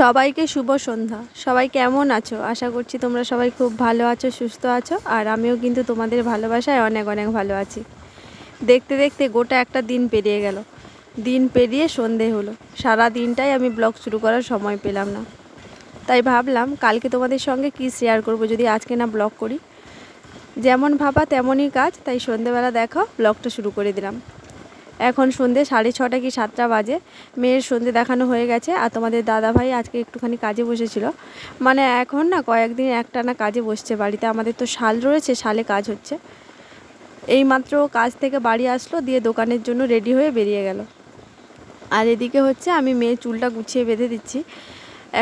সবাইকে শুভ সন্ধ্যা। সবাই কেমন আছো? আশা করছি তোমরা সবাই খুব ভালো আছো, সুস্থ আছো, আর আমিও কিন্তু তোমাদের ভালোবাসায় অনেক অনেক ভালো আছি। দেখতে দেখতে গোটা একটা দিন পেরিয়ে গেল। দিন পেরিয়ে সন্ধে হলো। সারা দিনটাই আমি ব্লগ শুরু করার সময় পেলাম না। তাই ভাবলাম কালকে তোমাদের সঙ্গে কি শেয়ার করব যদি আজকে না ব্লগ করি। যেমন ভাবা তেমনই কাজ, তাই সন্ধেবেলা দেখো ব্লগটা শুরু করে দিলাম। এখন সন্ধে সাড়ে ছটা কি সাতটা বাজে। মেয়ের সন্ধে দেখানো হয়ে গেছে আর তোমাদের দাদা ভাই আজকে একটুখানি কাজে বসেছিল। মানে এখন না কয়েকদিন একটানা কাজে বসছে। বাড়িতে আমাদের তো শাল রয়েছে, শালে কাজ হচ্ছে। এই মাত্র কাজ থেকে বাড়ি আসলো, দিয়ে দোকানের জন্য রেডি হয়ে বেরিয়ে গেল। আর এদিকে হচ্ছে আমি মেয়ের চুলটা গুছিয়ে বেঁধে দিচ্ছি।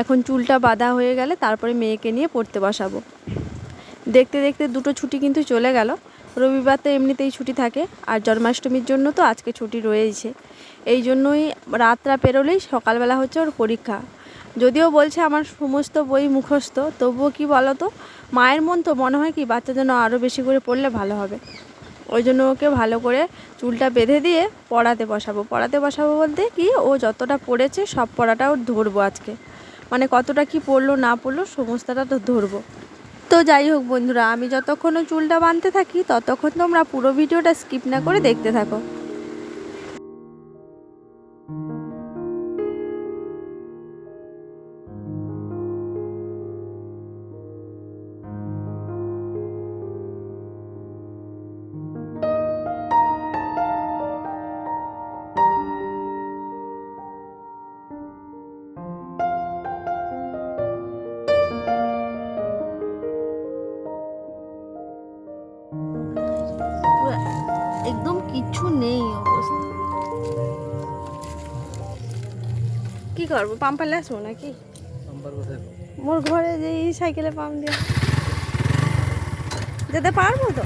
এখন চুলটা বাঁধা হয়ে গেলে তারপরে মেয়েকে নিয়ে পড়তে বসাবো। দেখতে দেখতে দুটো ছুটি কিন্তু চলে গেল। রবিবার তো এমনিতেই ছুটি থাকে, আর জন্মাষ্টমীর জন্য তো আজকে ছুটি রয়েছে এই জন্যই রাতটা পেরোলেই সকালবেলা হচ্ছে ওর পরীক্ষা। যদিও বলছে আমার সমস্ত বই মুখস্থ, তবুও কি বলো তো মায়ের মন তো মনে হয় কি বাচ্চা যেন আরও বেশি করে পড়লে ভালো হবে। ওই জন্য ওকে ভালো করে চুলটা বেঁধে দিয়ে পড়াতে বসাবো। পড়াতে বসাবো বলতে কি, ও যতটা পড়েছে সব পড়াটা ওর ধরবো আজকে। মানে কতটা কি পড়ল না পড়ল সমস্তটা তো ধরবো। তো যাই হোক বন্ধুরা, আমি যতক্ষণ চুলটা বাঁধতে থাকি, ততক্ষণ তোমরা পুরো ভিডিওটা স্কিপ না করে দেখতে থাকো। একদম কিছু নেই অবস্থা। কি করব? পাম্পার আসব নাকি মোর ঘরে যে এই সাইকেলে পাম্প দিয়ে। যেতে পারব তো?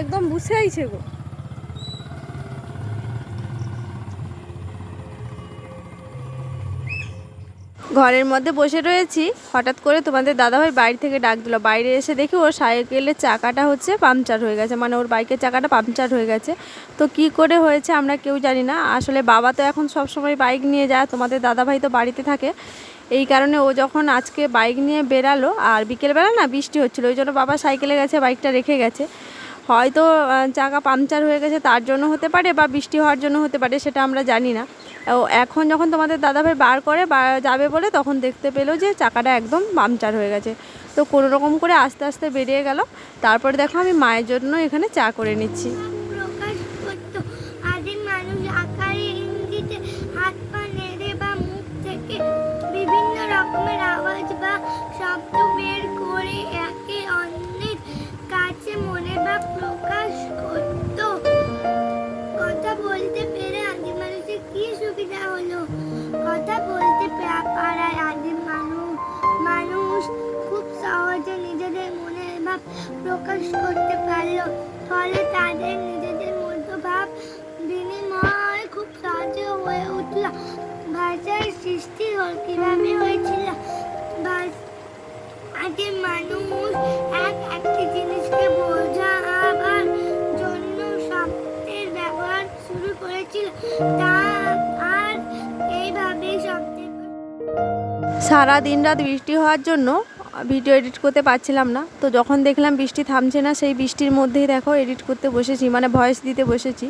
একদম বুঝে আইছে গো। ঘরের মধ্যে বসে রয়েছি। হঠাৎ করে তোমাদের দাদাভাই বাইরে থেকে ডাক দিল। বাইরে এসে দেখি ওর সাইকেলের চাকাটা হচ্ছে পাংচার হয়ে গেছে। মানে ওর বাইকের চাকাটা পাংচার হয়ে গেছে। তো কি করে হয়েছে আমরা কেউ জানি না। আসলে বাবা তো এখন সব সময় বাইক নিয়ে যায়। তোমাদের দাদাভাই তো বাড়িতে থাকে। এই কারণে ও যখন আজকে বাইক নিয়ে বেরালো, আর বিকেলবেলা না বৃষ্টি হচ্ছিল, ওই জন্য বাবা সাইকেলে গেছে, বাইকটা রেখে গেছে। হয়তো চাকা পাংচার হয়ে গেছে তার জন্য হতে পারে বা বৃষ্টি হওয়ার জন্য হতে পারে, সেটা আমরা জানি না। এখন যখন তোমাদের দাদাভাই বার করে বা যাবে বলে, তখন দেখতে পেল যে চাকাটা একদম পাংচার হয়ে গেছে। তো কোনো রকম করে আস্তে আস্তে বেরিয়ে গেল। তারপরে দেখো আমি মায়ের জন্য এখানে চা করে নিচ্ছি। ভাব প্রকাশ করতে পারল। ফলে তাদের নিজেদের মধ্যে ভাব বিনিময় খুব সহজে হয়ে উঠল। ভাষার সৃষ্টি কীভাবে হয়েছিল? আগে মানুষ এক একটি জিনিসকে বোঝাবার জন্য শব্দের ব্যবহার শুরু করেছিল। তা আর এইভাবে শব্দের সারা দিন রাত বৃষ্টি হওয়ার জন্য ভিডিও এডিট করতে পারছিলাম না। তো যখন দেখলাম বৃষ্টি থামছে না, সেই বৃষ্টির মধ্যেই দেখো এডিট করতে বসেছি মানে ভয়েস দিতে বসেছি।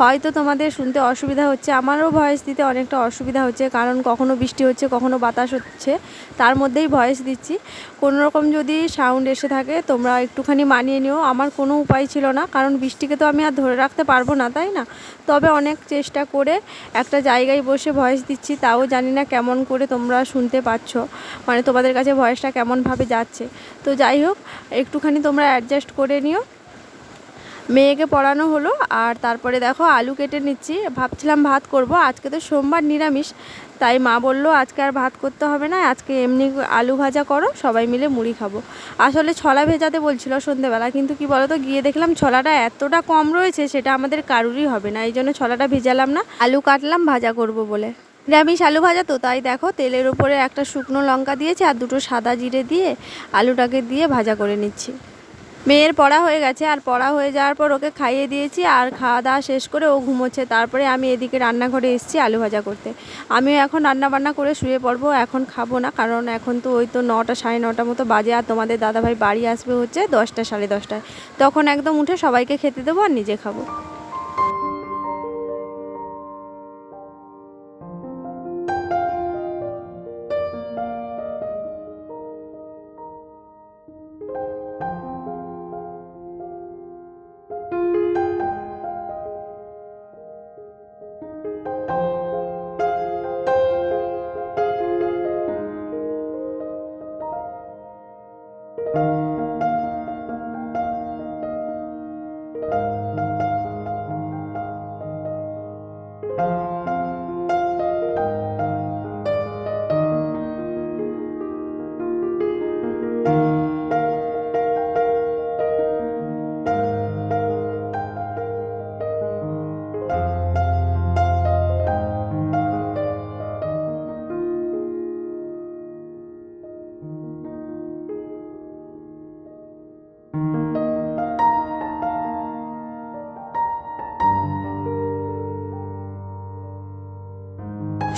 হয়তো তোমাদের শুনতে অসুবিধা হচ্ছে, আমারও ভয়েস দিতে অনেকটা অসুবিধা হচ্ছে, কারণ কখনো বৃষ্টি হচ্ছে, কখনো বাতাস হচ্ছে, তার মধ্যেই ভয়েস দিচ্ছি। কোনো রকম যদি সাউন্ড এসে থাকে, তোমরা একটুখানি মানিয়ে নিও, আমার কোনো উপায় ছিল না, কারণ বৃষ্টিকে তো আমি আর ধরে রাখতে পারব না, তাই না? তবে অনেক চেষ্টা করে একটা জায়গায় বসে ভয়েস দিচ্ছি, তাও জানি না কেমন করে তোমরা শুনতে পাচ্ছ মানে তোমাদের কাছে ভয়েসটা কেমনভাবে যাচ্ছে। তো যাই হোক একটুখানি তোমরা অ্যাডজাস্ট করে নিও। মেয়েকে পড়ানো হলো, আর তারপরে দেখো আলু কেটে নিচ্ছি। ভাবছিলাম ভাত করব, আজকে তো সোমবার নিরামিষ। তাই মা বলল, আজকে আর ভাত করতে হবে না, আজকে এমনি আলু ভাজা করো, সবাই মিলে মুড়ি খাব। আসলে ছলা ভেজাতে বলছিল সন্ধেবেলা, কিন্তু কি বলতো, গিয়ে দেখলাম ছলাটা এতটা কম রয়েছে, সেটা আমাদের কারুরই হবে না। এই জন্য ছলাটা ভেজালাম না, আলু কাটলাম, ভাজা করব বলে। নিরামিষ আলু ভাজা তো, তাই দেখো তেলের উপরে একটা শুকনো লঙ্কা দিয়েছি আর দুটো সাদা জিরে দিয়ে আলুটাকে দিয়ে ভাজা করে নিচ্ছি। মেয়ের পড়া হয়ে গেছে আর পড়া হয়ে যাওয়ার পর ওকে খাইয়ে দিয়েছি আর খাওয়া দাওয়া শেষ করে ও ঘুমোচ্ছে। তারপরে আমি এদিকে রান্নাঘরে এসেছি আলু ভাজা করতে। আমিও এখন রান্না বান্না করে শুয়ে পড়ব, এখন খাব না, কারণ এখন তো ওই তো নটা সাড়ে নটা মতো বাজে আর তোমাদের দাদাভাই বাড়ি আসবে হচ্ছে দশটা সাড়ে দশটায়। তখন একদম উঠে সবাইকে খেতে দেবো আর নিজে খাব।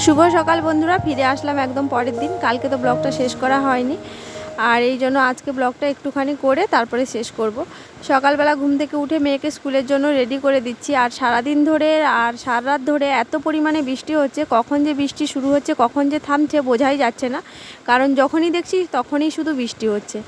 শুভ সকাল বন্ধুরা ফিরে আসলাম একদম পরের দিন। কালকে তো ব্লগটা শেষ করা হয়নি। আর এই জন্য আজকে ব্লগটা একটুখানি করে তারপরে শেষ করব। সকালবেলা ঘুম থেকে উঠে মেয়েকে স্কুলের জন্য রেডি করে দিচ্ছি। আর সারাদিন ধরে আর সারা রাত ধরে এত পরিমাণে বৃষ্টি হচ্ছে, কখন যে বৃষ্টি শুরু হচ্ছে, কখন যে থামছে বোঝাই যাচ্ছে না। কারণ যখনই দেখছি তখনই শুধু বৃষ্টি হচ্ছে।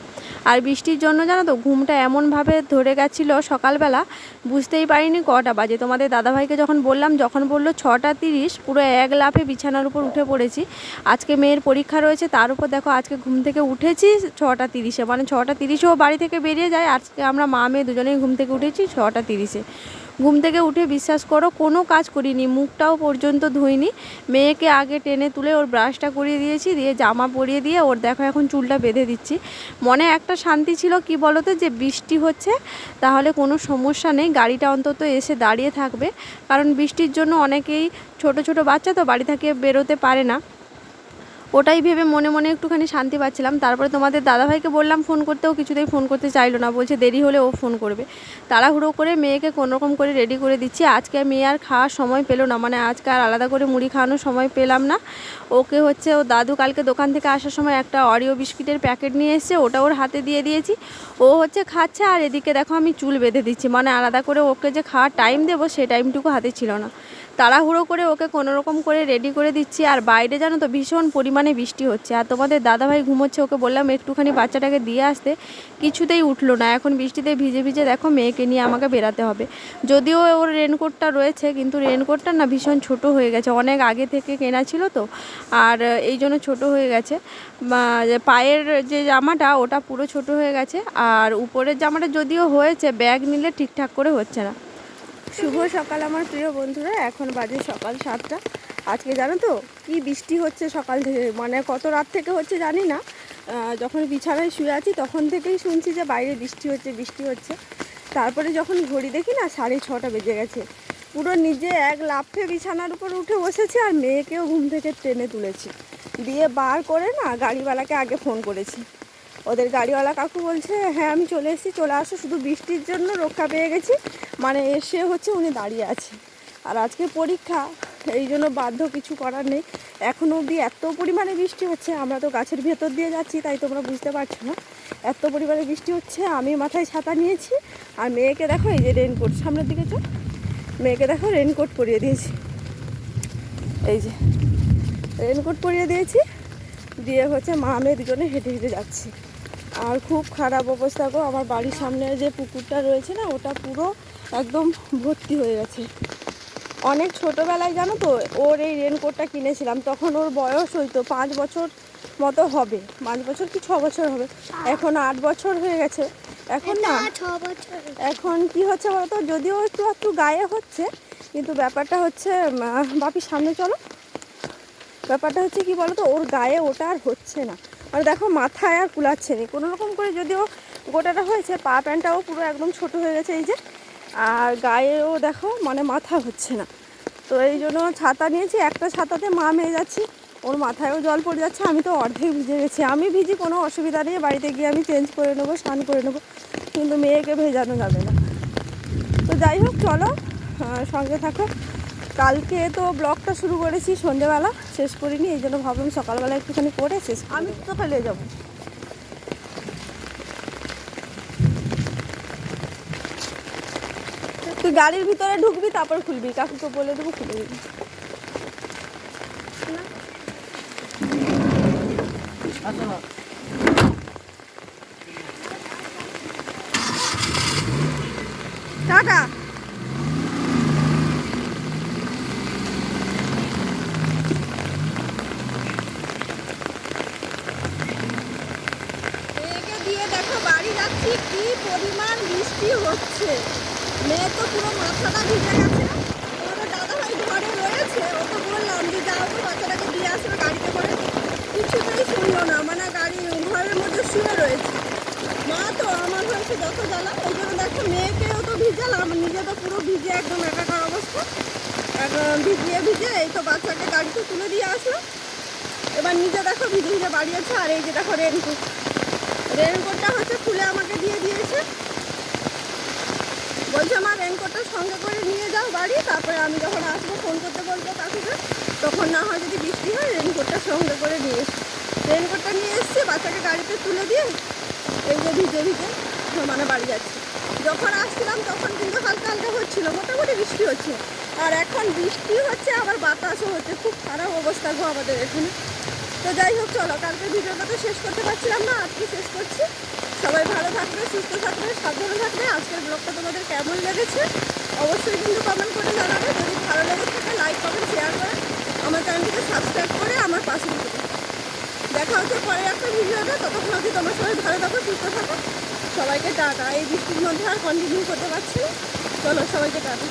আর বৃষ্টির জন্য জানো তো ঘুমটা এমনভাবে ধরে গেছিল সকালবেলা, বুঝতেই পারিনি কটা বাজে। তোমাদের দাদাভাইকে যখন বললাম, যখন বলল ছটা তিরিশ, পুরো এক লাফে বিছানার উপর উঠে পড়েছি। আজকে মেয়ের পরীক্ষা রয়েছে, তার উপর দেখো আজকে ঘুম থেকে উঠেছি ছটা তিরিশে মানে ছটা তিরিশেও বাড়ি থেকে বেরিয়ে যায়। আজকে আমরা মা মেয়ে দুজনেই ঘুম থেকে উঠেছি ছটা তিরিশে। ঘুম থেকে উঠে বিশ্বাস করো কোনো কাজ করিনি, মুখটাও পর্যন্ত ধুইনি। মেয়েকে আগে টেনে তুলে ওর ব্রাশটা করিয়ে দিয়েছি, দিয়ে জামা পরিয়ে দিয়ে ওর দেখো এখন চুলটা বেঁধে দিচ্ছি। মনে একটা শান্তি ছিল কি বলতো যে বৃষ্টি হচ্ছে, তাহলে কোনো সমস্যা নেই, গাড়িটা অন্তত এসে দাঁড়িয়ে থাকবে। কারণ বৃষ্টির জন্য অনেকেই ছোট ছোট বাচ্চা তো বাড়ি থেকে বেরোতে পারে না। ওটাই ভেবে মনে মনে একটুখানি শান্তি পাচ্ছিলাম। তারপরে তোমাদের দাদাভাইকে বললাম ফোন করতেও কিছুতেই ফোন করতে চাইলো না। বলছে দেরি হলে ও ফোন করবে। তাড়াহুড়ো করে মেয়েকে কোনোরকম করে রেডি করে দিচ্ছি। আজকে মেয়ে আর খাওয়ার সময় পেল না। মানে আজকে আর আলাদা করে মুড়ি খাওয়ানোর সময় পেলাম না। ওকে হচ্ছে ও দাদু কালকে দোকান থেকে আসার সময় একটা অরিও বিস্কিটের প্যাকেট নিয়ে এসছে। ওটা ওর হাতে দিয়ে দিয়েছি। ও হচ্ছে খাচ্ছে আর এদিকে দেখো আমি চুল বেঁধে দিচ্ছি। মানে আলাদা করে ওকে যে খাওয়ার টাইম দেবো সেই টাইমটুকু হাতে ছিল না। তাড়াহুড়ো করে ওকে কোনোরকম করে রেডি করে দিচ্ছি। আর বাইরে জানো তো ভীষণ পরিমাণে বৃষ্টি হচ্ছে। আর তোমাদের দাদাভাই ঘুমোচ্ছে, ওকে বললাম, একটুখানি বাচ্চাটাকে দিয়ে আসতে। কিছুতেই উঠল না। এখন বৃষ্টিতে ভিজে ভিজে দেখো, মেয়েকে নিয়ে আমাকে বেরাতে হবে। যদিও ওর রেনকোটটা রয়েছে, কিন্তু রেনকোটটা না ভীষণ ছোট হয়ে গেছে। অনেক আগে থেকে কেনা ছিল তো, আর এই জন্য ছোট হয়ে গেছে। পায়ের যে জামাটা, ওটা পুরো ছোট হয়ে গেছে। আর উপরের জামাটা যদিও হয়েছে, ব্যাগ নিলে ঠিকঠাক করে হচ্ছে না। শুভ সকাল আমার প্রিয় বন্ধুরা, এখন বাজে সকাল সাতটা। আজকে জানো তো, কি বৃষ্টি হচ্ছে সকাল থেকে? মানে কত রাত থেকে হচ্ছে জানি না। যখন বিছানায় শুয়ে আছি তখন থেকেই শুনছি যে বাইরে বৃষ্টি হচ্ছে বৃষ্টি হচ্ছে। তারপরে যখন ঘড়ি দেখি না, সাড়ে ছটা বেজে গেছে। পুরো নিজে এক লাফে বিছানার উপর উঠে বসেছি আর মেয়েকেও ঘুম থেকে ট্রেনে তুলেছি। দিয়ে বার করে না গাড়িওয়ালাকে আগে ফোন করেছি। ওদের গাড়িওয়ালা কাকু বলছে হ্যাঁ আমি চলে এসেছি, চলে আসো, শুধু বৃষ্টির জন্য রক্ষা পেয়ে গেছি। মানে এসে হচ্ছে, উনি দাঁড়িয়ে আছে। আর আজকে পরীক্ষা, এই জন্য বাধ্য কিছু করার নেই। এখনও অবধি এত পরিমাণে বৃষ্টি হচ্ছে, আমরা তো গাছের ভেতর দিয়ে যাচ্ছি, তাই তোমরা বুঝতে পারছ না। এত পরিমাণে বৃষ্টি হচ্ছে, আমি মাথায় ছাতা নিয়েছি, আর মেয়েকে দেখো, এই যে রেনকোট সামনের দিকে চো মেয়েকে দেখো রেনকোট পরিয়ে দিয়েছি। এই যে রেনকোট পরিয়ে দিয়েছি, দিয়ে হচ্ছে মা মেয়ে দুজনে হেঁটে হেঁটে যাচ্ছি। আর খুব খারাপ অবস্থা গো আমার বাড়ির সামনে যে পুকুরটা রয়েছে না ওটা পুরো একদম ভর্তি হয়ে গেছে। অনেক ছোটোবেলায় জানো তো ওর এই রেনকোটটা কিনেছিলাম তখন ওর বয়স হইতো পাঁচ বছর মতো হবে পাঁচ বছর কি ছ বছর হবে? এখন আট বছর হয়ে গেছে। এখন না ছ বছর এখন কি হচ্ছে বলতো যদিও একটু একটু গায়ে হচ্ছে কিন্তু ব্যাপারটা হচ্ছে বাপি সামনে চলো। ব্যাপারটা হচ্ছে কি বলতো ওর গায়ে ওটা আর হচ্ছে না। মানে দেখো মাথায় আর কুলাচ্ছে না। কোনো রকম করে যদিও গোটাটা হয়েছে, পা প্যান্টটাও পুরো একদম ছোট হয়ে গেছে এই যে। আর গায়েও দেখো মানে মাথা হচ্ছে না। তো এই জন্য ছাতা নিয়েছি, একটা ছাতাতে মা মেয়ে যাচ্ছি, ওর মাথায়ও জল পড়ে যাচ্ছে, আমি তো অর্ধেক ভিজে গেছি। আমি ভিজি, কোনো অসুবিধা নেই, বাড়িতে গিয়ে আমি চেঞ্জ করে নেব, স্নান করে নেব, কিন্তু মেয়েকে ভেজানো যাবে না। তো যাই হোক, চলো সঙ্গে থাকো। কালকে তো ব্লগটা শুরু করেছি সন্ধেবেলা শেষ করিনি এই জন্য ভাবলাম সকালবেলা একটুখানি করে শেষ আমি তো ফেলে যাব। তুই গাড়ির ভিতরে ঢুকবি তারপর খুলবি। কাকুকে বলে দেবো খুলে দিবি। টাটা মেয়েকে দিয়ে দেখো বাড়ি যাচ্ছি কি পরিমাণ বৃষ্টি হচ্ছে। মেয়ে তো পুরো মাথাটা ভিজে গেছে। আমাদের দাদা ভাই ঘরে রয়েছে। ও তো বললাম যে যাও তো বাচ্চাটাকে দিয়ে আসবে গাড়িতে করে। কিছুতেই শুনলো না। মানে গাড়ি ঘরের মধ্যে শুয়ে রয়েছে। মা তো আমার হয়েছে যত জ্বালা ওই জন্য দেখো মেয়েকেও তো ভিজালাম। নিজে তো পুরো ভিজে একদম একাকার অবস্থা। ভিজিয়ে ভিজে এই তো বাচ্চাকে গাড়িতে তুলে দিয়ে আসলো। এবার নিজে দেখো ভিজে ভিজে বাড়িয়েছে আর এই যে দেখো রেনকোট রেনকোটটা হচ্ছে খুলে আমাকে দিয়ে দিয়েছে। বলছে আমার রেনকোটটা সঙ্গে করে নিয়ে যাও বাড়ি, তারপরে আমি যখন আসব ফোন করতে বলব কাকুকে, তখন না হয় যদি বৃষ্টি হয় রেনকোটটা সঙ্গে করে নিয়ে এসছি রেনকোটটা নিয়ে এসছি, বাচ্চাকে গাড়িতে তুলে দিয়ে এই যে ভিজে ভিজে মানে বাড়ি যাচ্ছি। যখন আসছিলাম তখন কিন্তু হালকা হালকা হচ্ছিল, মোটামুটি বৃষ্টি হচ্ছে। আর এখন বৃষ্টি হচ্ছে, আবার বাতাসও হচ্ছে, খুব খারাপ অবস্থা গো আমাদের এখানে। তো যাই হোক, চলো কালকে ভিডিওটা তো শেষ করতে পারছিলাম না, আজকে শেষ করছি। সবাই ভালো থাকবে, সুস্থ থাকবে, সাবধানে থাকবে। আজকের ব্লগটা তোমাদের কেমন লেগেছে? অবশ্যই কিন্তু কমেন্ট করে জানাবে। যদি ভালো লেগে থাকে লাইক কমেন্ট শেয়ার করে আমার চ্যানেলটিকে সাবস্ক্রাইব করে আমার পাশে থাকবে দেখা হচ্ছে পরে একটা ভিডিওতে। ততক্ষণ অবধি তোমার সবাই ভালো থাকো, সুস্থ থাকো। সবাইকে টাটা। এই বৃষ্টির মধ্যে আর কন্টিনিউ করতে পারছি চলো, সবাইকে টাটা।